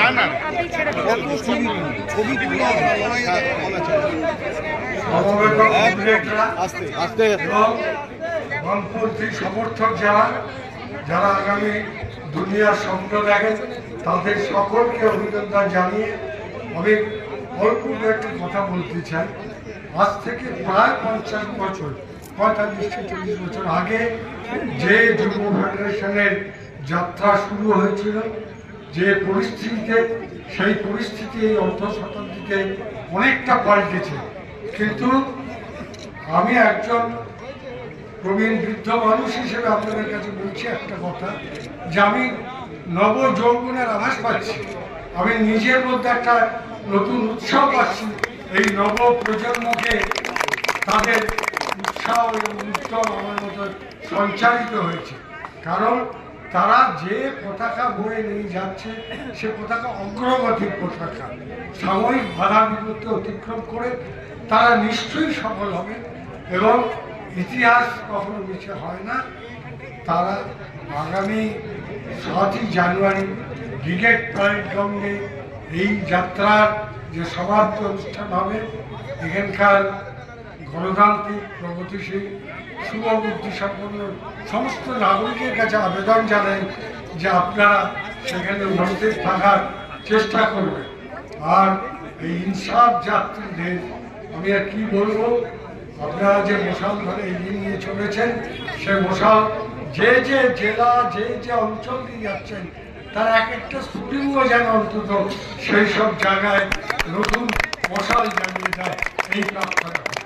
না না এত ছবি ছবি বামপন্থী সমর্থক যারা যারা আগামী দুনিয়ার স্বপ্ন দেখেন তাদের সকলকে অভিনন্দন জানিয়ে আমি অল্প একটি কথা বলতে চাই আজ থেকে প্রায় পঞ্চাশ বছর পঁয়তাল্লিশ চল্লিশ বছর আগে যে যুব ফেডারেশনের যাত্রা শুরু হয়েছিল। যে পরিস্থিতিতে, সেই পরিস্থিতি এই অর্ধ শতাব্দীতে অনেকটা পাল্টেছে। কিন্তু আমি একজন প্রবীণ বৃদ্ধ মানুষ হিসেবে আপনাদের কাছে বলছি একটা কথা, যে আমি নব যৌবনের আভাস পাচ্ছি। আমি নিজের মধ্যে একটা নতুন উৎসাহ পাচ্ছি। এই নব প্রজন্মকে তাদের উৎসাহ এবং উদ্যম আমার মতো সঞ্চারিত হয়েছে। কারণ তারা যে পতাকা বয়ে নিয়ে যাচ্ছে, সে পতাকা অগ্রগতির পতাকা। সাময়িক বাধা বিপত্তি অতিক্রম করে তারা নিশ্চয়ই সফল হবে এবং ইতিহাস কখনো মিছে হয় না। তারা আগামী সাতই জানুয়ারি ব্রিগেড প্যারেড গ্রাউন্ডে এই যাত্রার যে সমাপ্তি অনুষ্ঠান হবে, এখানকার গণতান্ত্রিক প্রগতিশীল শুভবুদ্ধি সম্পন্ন সমস্ত নাগরিকের কাছে আবেদন জানাই যে আপনারা সেখানে উপস্থিত থাকার চেষ্টা করবেন। আর এই ইনসাফ যাত্রীদের আমি আর কি বলব, আপনারা যে মশাল ধরে এগিয়ে নিয়ে চলেছেন, সে মশাল যে যে জেলা, যে যে অঞ্চল দিয়ে যাচ্ছেন, তার এক একটা স্ফুলিঙ্গ যেন অন্তত সেই সব জায়গায় নতুন মশাল জানিয়ে দেয়, এই প্রার্থনা।